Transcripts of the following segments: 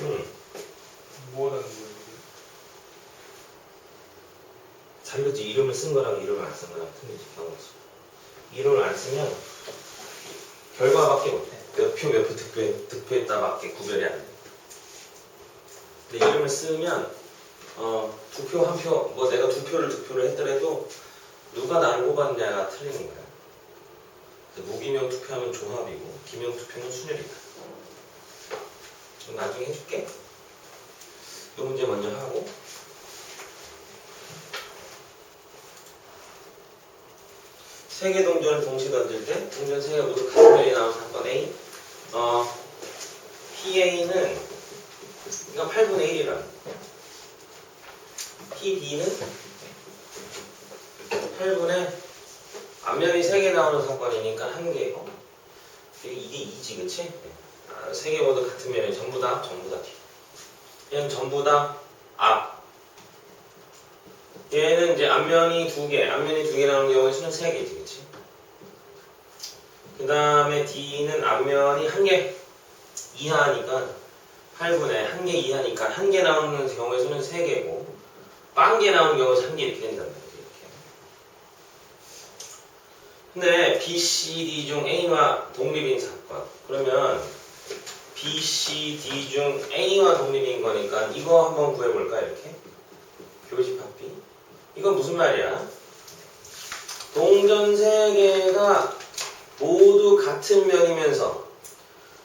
응. 뭐 하는 거예요? 다르지 이름을 쓴 거랑 이름을 안 쓴 거랑 틀리지 경우지. 이름을 안 쓰면 결과밖에 못해. 몇 표 몇 표 득표, 득표했다밖에 구별이 안돼. 근데 이름을 쓰면 어, 두 표 한 표 뭐 내가 두 표를 득표를 했더라도 누가 나를 뽑았냐가 틀리는 거야. 무기명 투표하면 조합이고 기명 투표는 순열이다 그럼 나중에 해줄게. 이 문제 먼저 하고. 세 개 동전을 동시에 던질 때 동전 세 개가 모두 같은 면이 나온 사건 A. 어, PA는 이거 8분의 1이라 PB는 8분의 앞면이 세개 나오는 사건이니까 한 개고. 이게 2지 그치? 아, 세개 모두 같은 면이 전부 다 전부 다 뒤 얘는 전부 다 앞. 얘는 이제 앞면이 두 개, 앞면이 두 개 나오는 경우에 수는 세 개지, 그치? 그 다음에 D는 앞면이 한 개 이하니까 8분의 한 개 이하니까 한 개 나오는 경우에 수는 세 개고, 빵개 나오는 경우에 한개 이렇게 된단 이렇게. 근데 B, C, D 중 A와 독립인 사건. 그러면 B, C, D 중 A와 독립인 거니까 이거 한번 구해볼까 이렇게 교집합 B 이건 무슨 말이야? 동전 세 개가 모두 같은 면이면서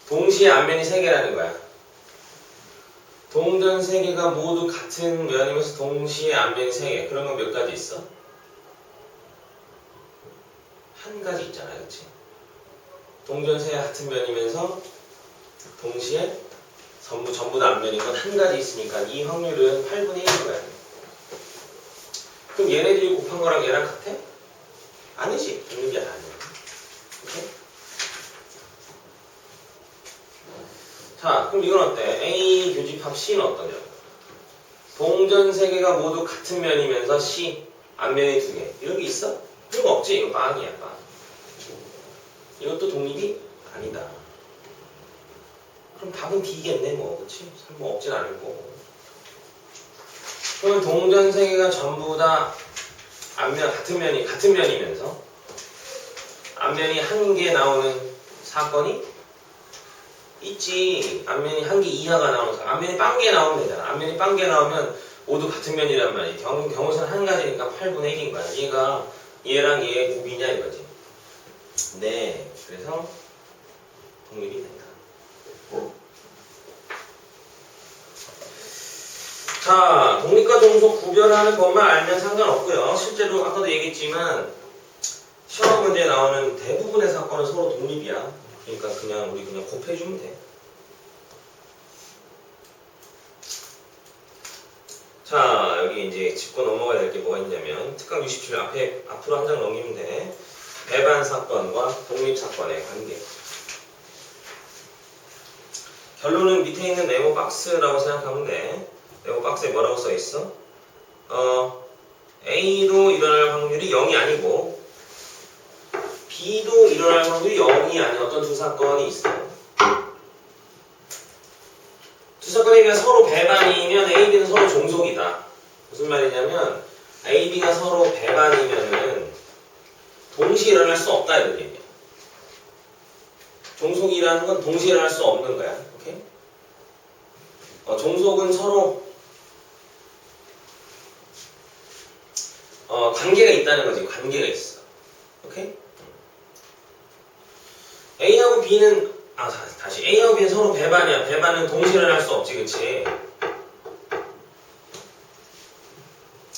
동시에 앞면이 세 개라는 거야 동전 세 개가 모두 같은 면이면서 동시에 앞면이 세 개 그런 건 몇 가지 있어? 한 가지 있잖아 그치? 동전 세개 같은 면이면서 동시에 전부 전부 다 앞면인 건 한 가지 있으니까 이 확률은 8분의 1인 거야. 그럼 얘네들이 곱한 거랑 얘랑 같아? 아니지. 독립이 아니야. 오케이? 자, 그럼 이건 어때? A 교집합 C는 어떠냐? 동전 세 개가 모두 같은 면이면서 C 앞면이 두 개. 이런 게 있어? 이런 거 없지? 이거 빵이야, 빵. 이것도 독립이 아니다. 그럼 답은 D겠네 뭐. 그치? 설마 없진 않을 거고. 그러면 동전 세 개가 전부 다 앞면 같은 면이 같은 면이면서 앞면이 한 개 나오는 사건이 있지. 앞면이 한 개 이하가 나오는 사건 앞면이 빵 개 나오면 되잖아. 앞면이 빵 개 나오면 모두 같은 면이란 말이야 경, 경우선 한 가지니까 8분의 1인 거야. 얘가 얘랑 얘의 곱이냐 이거지. 네. 그래서 독립이 된다 자, 독립과 종속 구별하는 것만 알면 상관없고요. 실제로 아까도 얘기했지만 시험 문제에 나오는 대부분의 사건은 서로 독립이야. 그러니까 그냥 우리 그냥 곱해주면 돼. 자, 여기 이제 짚고 넘어가야 될 게 뭐가 있냐면 특강 67 앞에 앞으로 한 장 넘기면 돼. 배반 사건과 독립 사건의 관계. 결론은 밑에 있는 네모 박스라고 생각하면 돼. 네모 박스에 뭐라고 써 있어? 어, A도 일어날 확률이 0이 아니고 B도 일어날 확률이 0이 아닌 어떤 두 사건이 있어. 두 사건이 그냥 서로 배반이면 A, B는 서로 종속이다. 무슨 말이냐면 A, B가 서로 배반이면은 동시에 일어날 수 없다 이런 얘기야. 종속이라는 건 동시에 일어날 수 없는 거야. 오케이? 어, 종속은 서로 어, 관계가 있다는 거지. 관계가 있어. 오케이? A하고 B는 아 다- 다시 A하고 B는 서로 배반이야. 배반은 동시에 일어날 수 없지, 그치?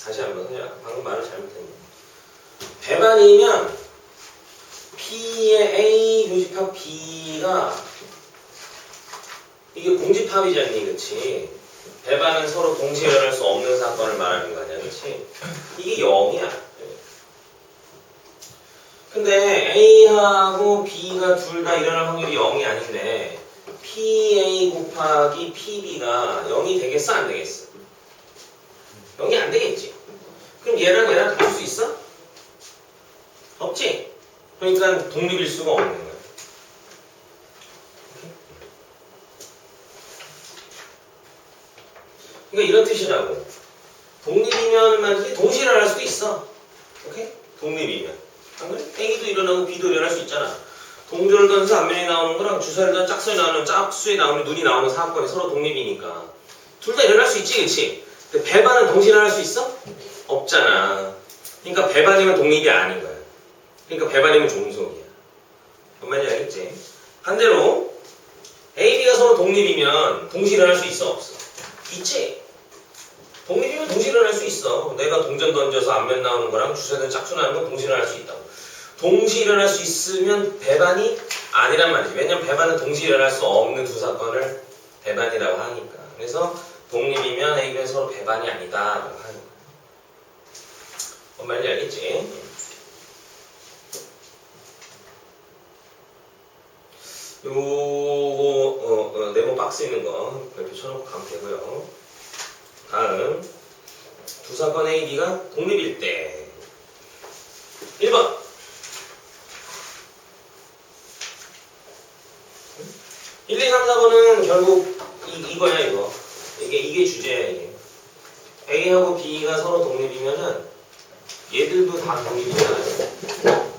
다시 한번 해야 방금 말을 잘못했네. 배반이면 P의 A 교집합 B가 않니, 그치? 배반은 서로 동시에 일어날 수 없는 사건을 말하는 거 아니야, 그치? 이게 0이야. 근데 A하고 B가 둘 다 일어날 확률이 0이 아닌데 PA 곱하기 PB가 0이 되겠어, 안 되겠어? 0이 안 되겠지. 그럼 얘랑 얘랑 같을 수 있어? 없지? 그러니까 독립일 수가 없는 거야. 그러니까 이런 뜻이라고. 독립이면 만약에 동시에 일어날 수도 있어. 오케이? 독립이면. 안 그래? A도 일어나고 B도 일어날 수 있잖아. 동전을 던져서 앞면이 나오는 거랑 주사를 던져 짝수에 나오는 짝수에 나오는 눈이 나오는 사건이 서로 독립이니까. 둘 다 일어날 수 있지, 그치? 근데 배반은 동시에 일어날 수 있어? 없잖아. 그러니까 배반이면 독립이 아닌 거야. 그러니까 배반이면 종속이야. 뭔 말인지 알겠지? 반대로 A, B가 서로 독립이면 동시에 일어날 수 있어? 없어? 있지? 독립이면 동시에 일어날 수 있어. 내가 동전 던져서 앞면 나오는 거랑 주사든 짝수 나오는 건 동시에 일어날 수 있다고. 동시에 일어날 수 있으면 배반이 아니란 말이지. 왜냐면 배반은 동시에 일어날 수 없는 두 사건을 배반이라고 하니까. 그래서 독립이면 A, B가 서로 배반이 아니다 라고 하는 거야. 뭔 말인지 알겠지? 요거 어, 어, 네모 박스 있는 거 별표 쳐놓고 가면 되고요. 다음. 두 사건 A, B가 독립일 때. 1번. 1, 2, 3, 4번은 결국 이, 이거야 이거. 이게 이게 주제야 이게. A하고 B가 서로 독립이면은 얘들도 다 독립이잖아요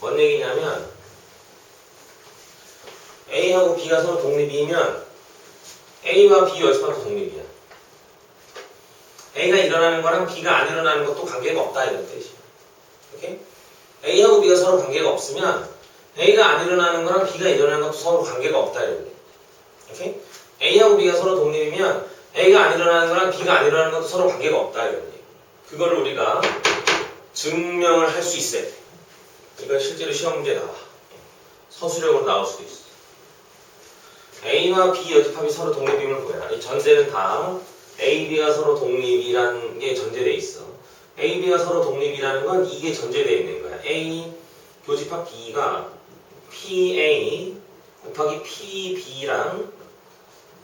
뭔 얘기냐면 A하고 B가 서로 독립이면 A와 B 열집합도 독립이야. A가 일어나는 거랑 B가 안 일어나는 것도 관계가 없다 이런 뜻이야. 오케이? A하고 B가 서로 관계가 없으면 A가 안 일어나는 거랑 B가 일어나는 것도 서로 관계가 없다 이런 얘기. 오케이? A하고 B가 서로 독립이면 A가 안 일어나는 거랑 B가 안 일어나는 것도 서로 관계가 없다 이런 얘기. 그거를 우리가 증명을 할 수 있어야 돼. 이건 실제로 시험 문제에 나와. 서술형으로 나올 수도 있어. A와 B 여집합이 서로 독립이면 뭐야? 이 전제는 다 A, B가 서로 독립이라는 게 전제돼 있어. A, B가 서로 독립이라는 건 이게 전제돼 있는 거야. A 교집합 B가 PA 곱하기 PB랑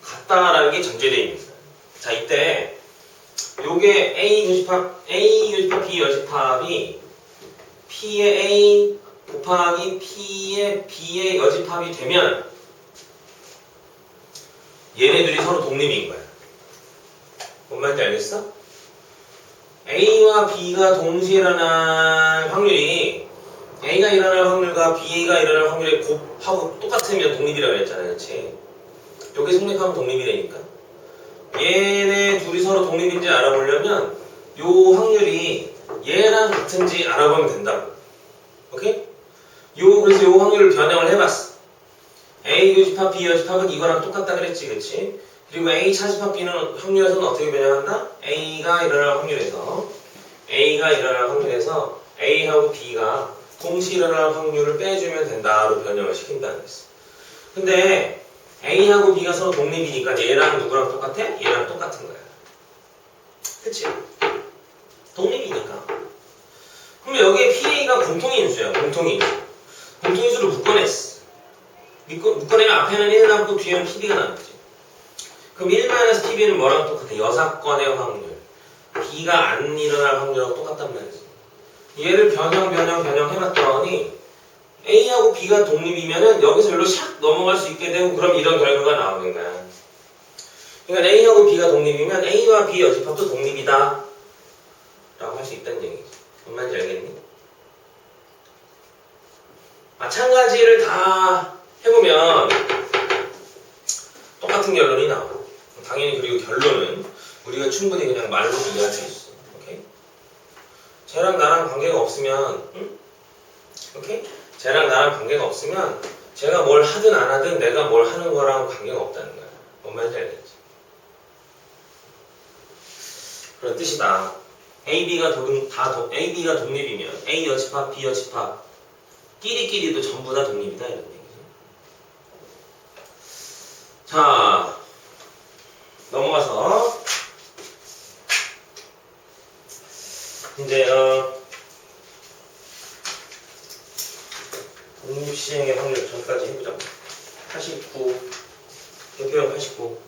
같다라는 게 전제돼 있는 거야. 자, 이때 요게 A 교집합 A 교집합 B 여집합이 P의 A 곱하기 P의 B의 여집합이 되면 얘네들이 서로 독립인 거야. 뭔 말인지 알겠어? A와 B가 동시에 일어날 확률이 A가 일어날 확률과 B가 일어날 확률이 곱하고 똑같으면 독립이라고 했잖아, 그렇지? 여기 생략하면 독립이 되니까. 얘네 둘이 서로 독립인지 알아보려면 요 확률이 얘랑 같은지 알아보면 된다고. 오케이? 요 그래서 요 확률을 변형을 해봤어. A 요집합, B 요집합은 이거랑 똑같다 그랬지, 그치? 그리고 A 차집합 B는 확률에서는 어떻게 변형한다? A가 일어날 확률에서 A가 일어날 확률에서 A하고 B가 동시 일어날 확률을 빼주면 된다로 변형을 시킨다는 거였어. 근데 A하고 B가 서로 독립이니까 얘랑 누구랑 똑같아? 얘랑 똑같은 거야. 그치? 독립이니까. 그럼 여기에 PA가 공통인수야, 공통인수. 공통인수를 묶어냈어. 묶어, 묶어내면 앞에는 1 남고 뒤에는 PB가 남지. 그럼 1마이너스 PB는 뭐랑 똑같아? 여사건의 확률. B가 안 일어날 확률하고 똑같단 말이지. 얘를 변형, 변형, 변형 해봤더니 A하고 B가 독립이면은 여기서 여기로 샥 넘어갈 수 있게 되고 그럼 이런 결과가 나오는 거야. 그러니까 A하고 B가 독립이면 A와 B 여집합도 독립이다. 라고 할 수 있다는 얘기지. 뭔 말인지 알겠니? 마찬가지를 다 해보면 똑같은 결론이 나와. 당연히 그리고 결론은 우리가 충분히 그냥 말로 이해할 수 있어. 쟤랑 나랑 관계가 없으면, 응? 오케이? 쟤랑 나랑 관계가 없으면 제가 뭘 하든 안 하든 내가 뭘 하는 거랑 관계가 없다는 거야. 뭔 말인지 알겠지? 그런 뜻이다. A, B가 독, 다 독, A, B가 독립이면 A 여집합, B 여집합 끼리끼리도 전부 다 독립이다 이런 얘기죠. 자 넘어가서. 이제 어, 독립시행의 확률 전까지 해보자. 89 대표형 89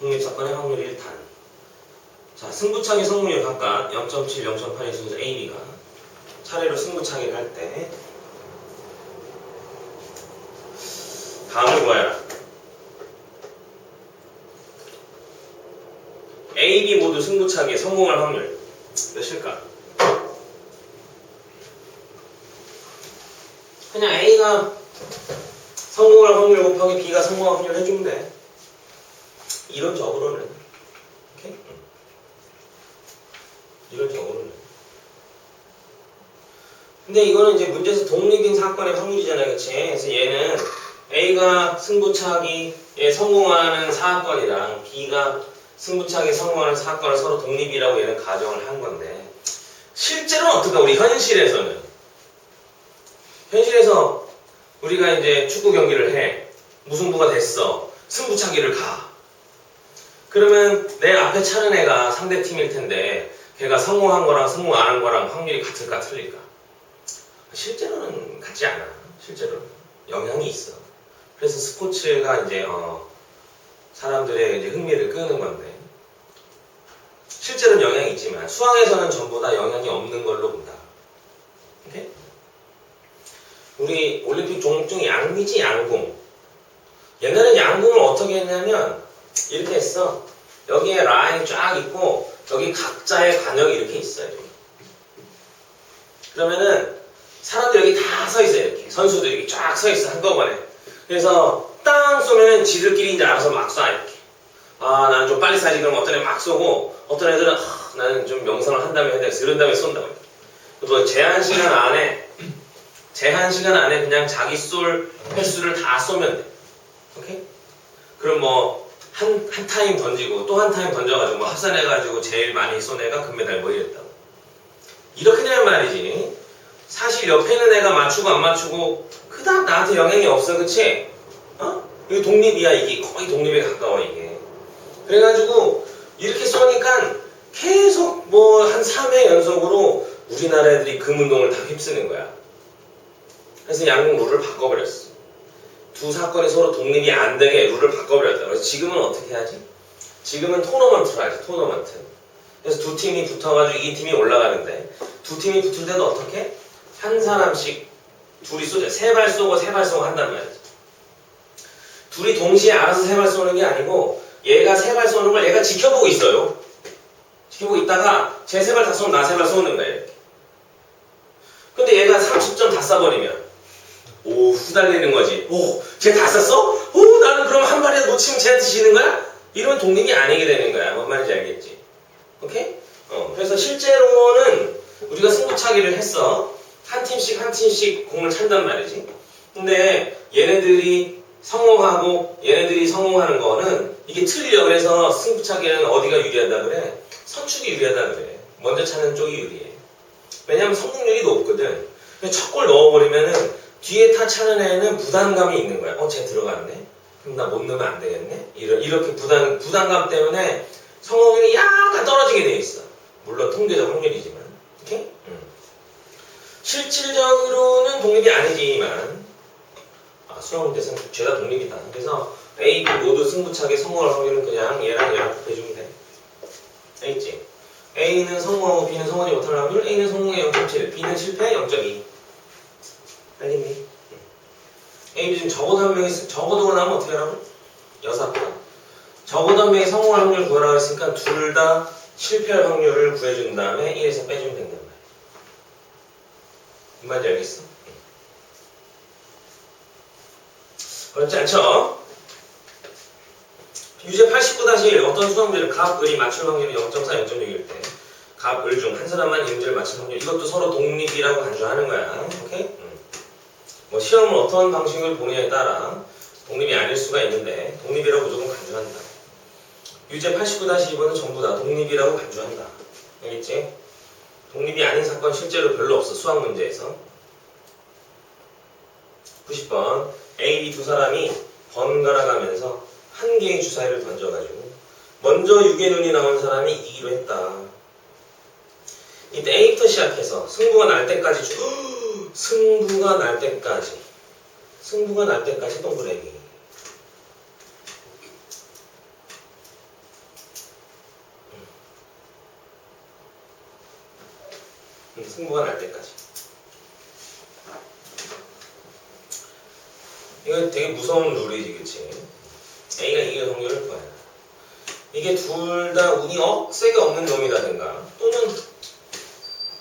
독립사건의 확률 1탄 자 승부차기 성능률 각각 0.7, 0.8의 순서 A, B가 차례로 승부차기를 할 때. 다음을 구하여라. A, B 모두 승부차기에 성공할 확률 몇일까? 그냥 A가 성공할 확률 곱하기 B가 성공할 확률 해주면 돼. 이론적으로는. 오케이? 응. 이론적으로는. 근데 이거는 이제 문제에서 독립인 사건의 확률이잖아요. 그치? 그래서 얘는 A가 승부차기에 성공하는 사건이랑 B가 승부차기에 성공하는 사건을 서로 독립이라고 얘는 가정을 한 건데 실제로는 어떨까? 우리 현실에서는 현실에서 우리가 이제 축구 경기를 해 무승부가 됐어 승부차기를 가 그러면 내 앞에 차는 애가 상대 팀일 텐데 걔가 성공한 거랑 성공 안 한 거랑 확률이 같을까 틀릴까? 실제로는 같지 않아. 실제로는 영향이 있어. 그래서 스포츠가 이제 어, 사람들의 이제 흥미를 끄는 건데 실제로는 영향이 있지만 수학에서는 전부 다 영향이 없는 걸로 본다. 오케이? 우리 올림픽 종목 중에 양미지 양궁. 옛날에 양궁을 어떻게 했냐면 이렇게 했어. 여기에 라인이 쫙 있고 여기 각자의 간역이 이렇게 있어요. 그러면은 사람들 여기 다 서 있어요. 이렇게 선수들이 쫙 서 있어 한꺼번에. 그래서 땅 쏘면은 지들끼리 이제 알아서 막 쏴 이렇게. 아 나는 좀 빨리 쏴지 그럼 어떤 애 막 쏘고 어떤 애들은 아, 나는 좀 명상을 한 다음에 해야 되겠어 이런 다음에 쏜다고. 뭐 제한 시간 안에 제한 시간 안에 그냥 자기 쏠 횟수를 다 쏘면 돼. 오케이? 그럼 뭐, 한, 한 타임 던지고, 또 한 타임 던져가지고, 뭐 합산해가지고, 제일 많이 쏜 애가 금메달 뭐 이랬다고. 이렇게 되면 말이지. 사실 옆에 있는 애가 맞추고 안 맞추고, 그닥 나한테 영향이 없어, 그치? 어? 이게 독립이야, 이게. 거의 독립에 가까워, 이게. 그래가지고, 이렇게 쏘니까, 계속 뭐, 한 3회 연속으로, 우리나라 애들이 금운동을 다 휩쓰는 거야. 그래서 양궁 룰을 바꿔버렸어. 두 사건이 서로 독립이 안 되게 룰을 바꿔버렸다. 그래서 지금은 어떻게 하지? 지금은 토너먼트로 하지, 토너먼트. 그래서 두 팀이 붙어가지고 이 팀이 올라가는데, 두 팀이 붙을 때도 어떻게? 한 사람씩 둘이 쏘죠. 세발 쏘고 세 발 쏘고 한단 말이지. 둘이 동시에 알아서 세 발 쏘는 게 아니고, 얘가 세 발 쏘는 걸 얘가 지켜보고 있어요. 지켜보고 있다가, 제 세 발 다 쏘면 나 세 발 쏘는 이렇게. 근데 얘가 30점 다 쏴버리면, 오, 후달리는 거지. 오, 쟤다 썼어? 오, 나는 그럼 한 발이라도 놓치면 쟤한테 지는 거야? 이러면 독립이 아니게 되는 거야. 뭔 말인지 알겠지? 오케이? 어, 그래서 실제로는 우리가 승부차기를 했어. 한 팀씩 한 팀씩 공을 찬단 말이지. 근데 얘네들이 성공하고 얘네들이 성공하는 거는 이게 틀려. 그래서 승부차기는 어디가 유리하다 그래? 선축이 유리하다 그래. 먼저 차는 쪽이 유리해. 왜냐면 성공률이 높거든. 첫 골 넣어버리면은 뒤에 타 차는 애는 부담감이 있는 거야. 어, 쟤 들어갔네. 그럼 나 못 넣으면 안 되겠네. 이런 이렇게 부담 부담감 때문에 성공률이 약간 떨어지게 돼 있어. 물론 통계적 확률이지만. 오케이? 음. 실질적으로는 독립이 아니지만 아, 수학 문제는 죄다 독립이다. 그래서 A, B 모두 승부차게 성공할 확률은 그냥 얘랑 얘랑 곱해주면 돼. 알겠지? A는 성공하고 B는 성공하지 못할 확률, A는 성공해 0.7, B는 실패 0.2. 알겠니? A, B 중 적어도 한 명이, 쓰- 적어도 나면 어떻게 하라고? 여섯 번. 적어도 한 명이 성공할 확률을 구하라고 했으니까 둘 다 실패할 확률을 구해준 다음에 1에서 빼주면 된단 말이야. 무슨 말인지 알겠어? 어렵지 않죠? 유제 89-1 어떤 수학 문제를 갑, 을이 맞출 확률이 0.4, 0.6일 때 갑, 을 중 한 사람만 이 문제를 맞출 확률 이것도 서로 독립이라고 간주하는 거야 오케이? 음. 뭐 시험을 어떤 방식을 보느냐에 따라 독립이 아닐 수가 있는데 독립이라고 무조건 간주한다 유제 89-2번은 전부 다 독립이라고 간주한다 알겠지? 독립이 아닌 사건 실제로 별로 없어 수학 문제에서 90번. A, B 두 사람이 번갈아 가면서 한 개의 주사위를 던져가지고 먼저 6의 눈이 나온 사람이 이기로 했다. 이때 A부터 시작해서 승부가 날 때까지 쭉 승부가 날 때까지 승부가 날 때까지 동그라미 음, 승부가 날 때까지 이건 되게 무서운 룰이지, 그치? A가 이길 확률을 구해라. 이게 둘 다 운이 억세게 없는 놈이라든가 또는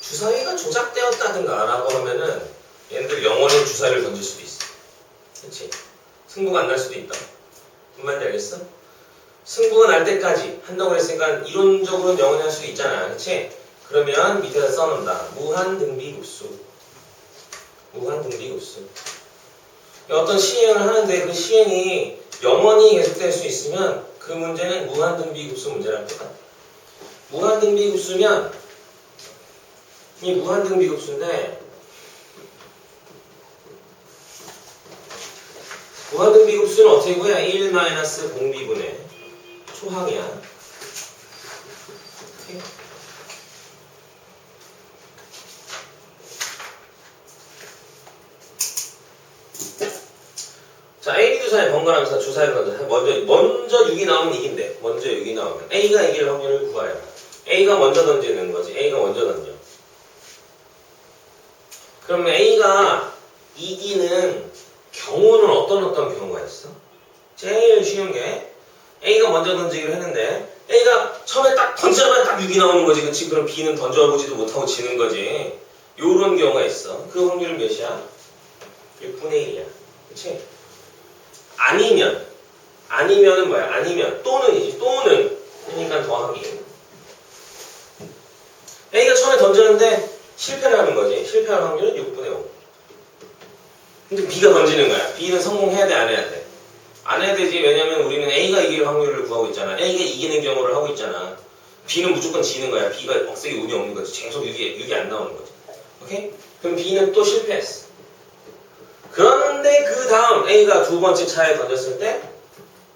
주사위가 조작되었다든가 라고 하면은 얘네들 영원히 주사위를 던질 수도 있어. 그렇지? 승부가 안 날 수도 있다. 무슨 말인지 알겠어? 승부가 날 때까지 한다고 했으니까 이론적으로는 영원히 할 수도 있잖아. 그렇지? 그러면 밑에다 써놓는다. 무한 등비 급수. 무한 등비 급수. 어떤 시행을 하는데 그 시행이 영원히 계속될 수 있으면 그 문제는 무한 등비급수 문제랑 똑같아. 무한 등비급수면 이 무한 등비급수인데 무한 등비급수는 어떻게 구해? 1 마이너스 공비분의 초항이야. 오케이? 주사에 번갈아가면서 주사를 던져. 먼저, 먼저 6이 나오면 이긴대. 먼저 6이 나오면. A가 이길 확률을 구하여. A가 먼저 던지는 거지. A가 먼저 던져. 그러면 A가 이기는 경우는 어떤 어떤 경우가 있어? 제일 쉬운 게 A가 먼저 던지기로 했는데 A가 처음에 딱 던지자마자 딱 6이 나오는 거지. 그치? 그럼 B는 던져보지도 못하고 지는 거지. 요런 경우가 있어. 그 확률은 몇이야? 6분의 1이야. 그치? 아니면 아니면은 뭐야? 아니면 또는이지 또는. 그러니까 더하기. A가 처음에 던졌는데 실패를 하는 거지. 실패할 확률은 6분의 5 근데 B가 던지는 거야. B는 성공해야 돼 안 해야 돼? 안 해야 되지. 왜냐면 우리는 A가 이길 확률을 구하고 있잖아. A가 이기는 경우를 하고 있잖아. B는 무조건 지는 거야. B가 억세게 운이 없는 거지. 계속 6이, 6이 안 나오는 거지. 오케이? 그럼 B는 또 실패했어 그런데 그 다음 A가 두 번째 차에 던졌을 때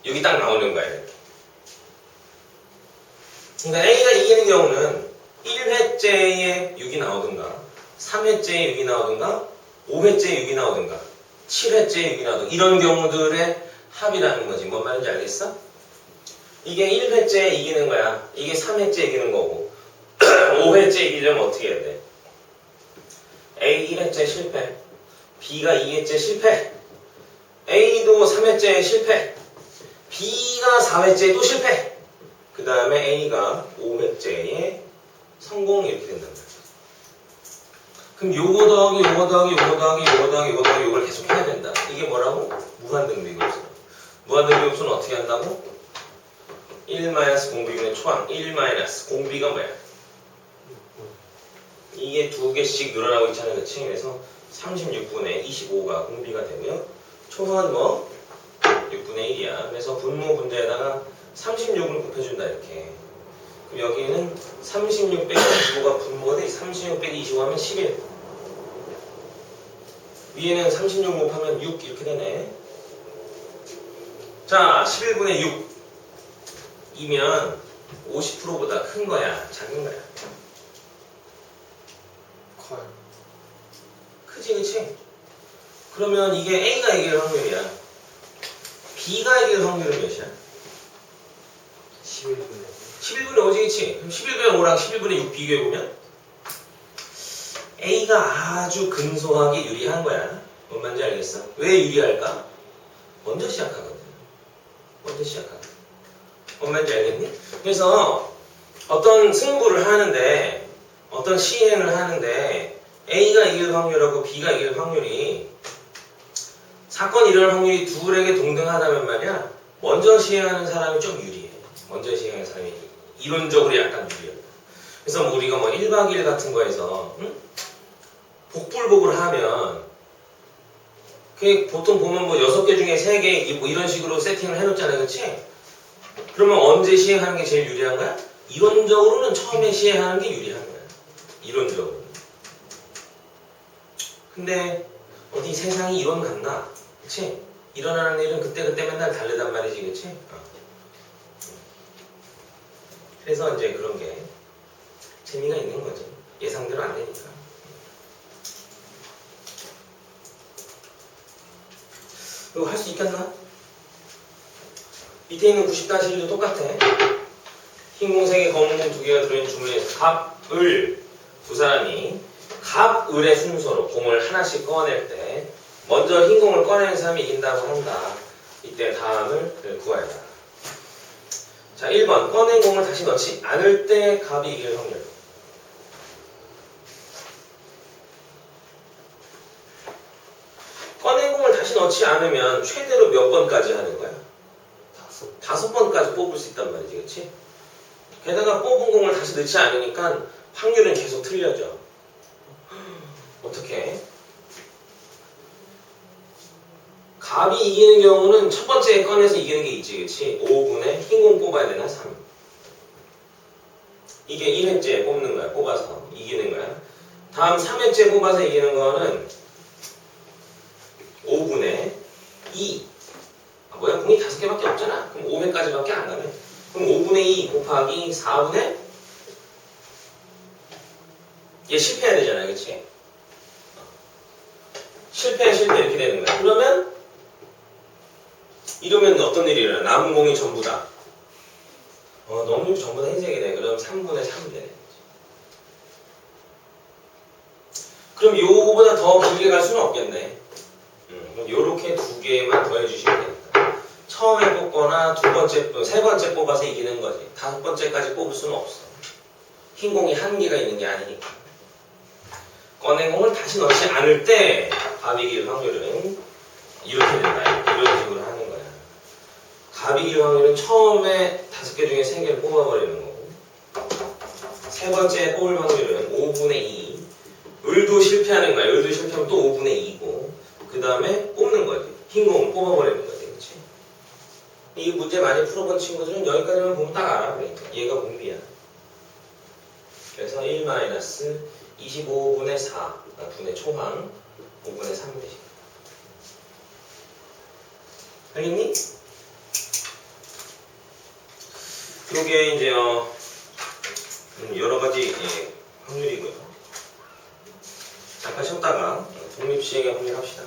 여기 딱 나오는 거야 이렇게. 그러니까 A가 이기는 경우는 1회째에 6이 나오든가 3회째에 6이 나오든가 5회째에 6이 나오든가 7회째에 6이 나오든가 이런 경우들의 합이라는 거지 뭔 말인지 알겠어? 이게 1회째에 이기는 거야 이게 3회째 이기는 거고 5회째 이기려면 어떻게 해야 돼? A 1회째 실패 B가 2회째 실패. A도 3회째 실패. B가 4회째 또 실패. 그 다음에 A가 5회째에 성공 이렇게 된단 말이야. 그럼 요거 더하기 요거 더하기 요거 더하기 요거 더하기 요거 더하기 요걸 계속 해야 된다. 이게 뭐라고? 무한등비급수. 무한등비급수는 어떻게 한다고? 1 마이너스 공비분의 초항 1 마이너스 공비가 뭐야? 이게 두 개씩 늘어나고 있잖아요. 그치? 그래서 36분의 25가 공비가 되고요. 초항은 뭐? 6분의 1이야. 그래서 분모 분자에다가 36을 곱해준다 이렇게. 그럼 여기는 36 빼기 25가 분모가 돼. 36 빼기 25 하면 11. 위에는 36 곱하면 6 이렇게 되네. 자, 11분의 6이면 50%보다 큰 거야, 작은 거야. 커요. 크지 그치? 그러면 이게 A가 이길 확률이야 B가 이길 확률은 몇이야? 11분의 11분의 5지 그치? 그럼 11분의 5랑 11분의 6 비교해보면 A가 아주 근소하게 유리한 거야 뭔 말인지 알겠어? 왜 유리할까? 먼저 시작하거든 먼저 시작하거든 뭔 말인지 알겠니? 그래서 어떤 승부를 하는데 어떤 시행을 하는데 A가 이길 확률하고 B가 이길 확률이 사건이 일어날 확률이 둘에게 동등하다면 말이야 먼저 시행하는 사람이 좀 유리해 먼저 시행하는 사람이 이론적으로 약간 유리해 그래서 뭐 우리가 뭐 1박 2일 같은 거에서 응? 복불복을 하면 그 보통 보면 뭐 6개 중에 3개 뭐 이런 식으로 세팅을 해놓잖아요 그치? 그러면 언제 시행하는 게 제일 유리한 거야? 이론적으로는 처음에 시행하는 게 유리한 거야 이론적으로 근데 어디 세상이 이론 같나? 그치? 일어나는 일은 그때 그때 맨날 다르단 말이지, 그치? 어. 그래서 이제 그런 게 재미가 있는 거지. 예상대로 안 되니까. 이거 할 수 있겠나? 밑에 있는 90-1도 똑같아. 흰 공색에 검은 공 두 개가 들어있는 주문에서 갑, 을 두 사람이 갑, 을의 순서로 공을 하나씩 꺼낼 때 먼저 흰 공을 꺼내는 사람이 이긴다고 한다. 이때 다음을 구하라. 자, 1번. 꺼낸 공을 다시 넣지 않을 때 값이 이길 확률. 꺼낸 공을 다시 넣지 않으면 최대로 몇 번까지 하는 거야? 다섯. 다섯 번까지 뽑을 수 있단 말이지, 그치? 게다가 뽑은 공을 다시 넣지 않으니까 확률은 계속 틀려져. 어떻게? 갑이 이기는 경우는 첫 번째 꺼내서 이기는 게 있지, 그치? 5분에 흰공 뽑아야 되나? 3. 이게 1회째 뽑는 거야, 뽑아서 이기는 거야. 다음 3회째 뽑아서 이기는 거는 5분에 2. 아, 뭐야, 공이 다섯 개밖에 없잖아. 그럼 5회까지밖에 안 가네. 그럼 5분의 2 곱하기 4분의 얘 실패해야 되잖아, 그치? 실패, 실패 이렇게 되는 거야. 그러면 이러면 어떤 일이 일어나? 남은 공이 전부 다. 어, 너무 전부 다 흰색이네. 그럼 3분의 3 되네. 그럼 요거보다 더 길게 갈 수는 없겠네. 음, 요렇게 두 개만 더 해주시면 되겠다. 처음에 뽑거나 두 번째, 뽑- 세 번째 뽑아서 이기는 거지. 다섯 번째까지 뽑을 수는 없어. 흰 공이 한 개가 있는 게 아니니까. 꺼낸 공을 다시 넣지 않을 때 갑이 이길 확률은 이렇게 된다. 이런 식으로 하는 거야. 갑이 이길 확률은 처음에 다섯 개 중에 세 개를 뽑아버리는 거고 세 번째 뽑을 확률은 5분의 2. 을도 실패하는 거야. 을도 실패하면 또 5분의 2고 그 다음에 뽑는 거지. 흰 공을 뽑아버리는 거지. 그렇지? 이 문제 많이 풀어본 친구들은 여기까지만 보면 딱 알아. 그러니까 얘가 공비야. 그래서 1 마이너스 25분의 4 분의 초항 5분의 3 되지. 알겠니? 요게 이제 어, 음, 여러 가지 예, 확률이고요. 잠깐 쉬었다가 독립시행에 확률합시다.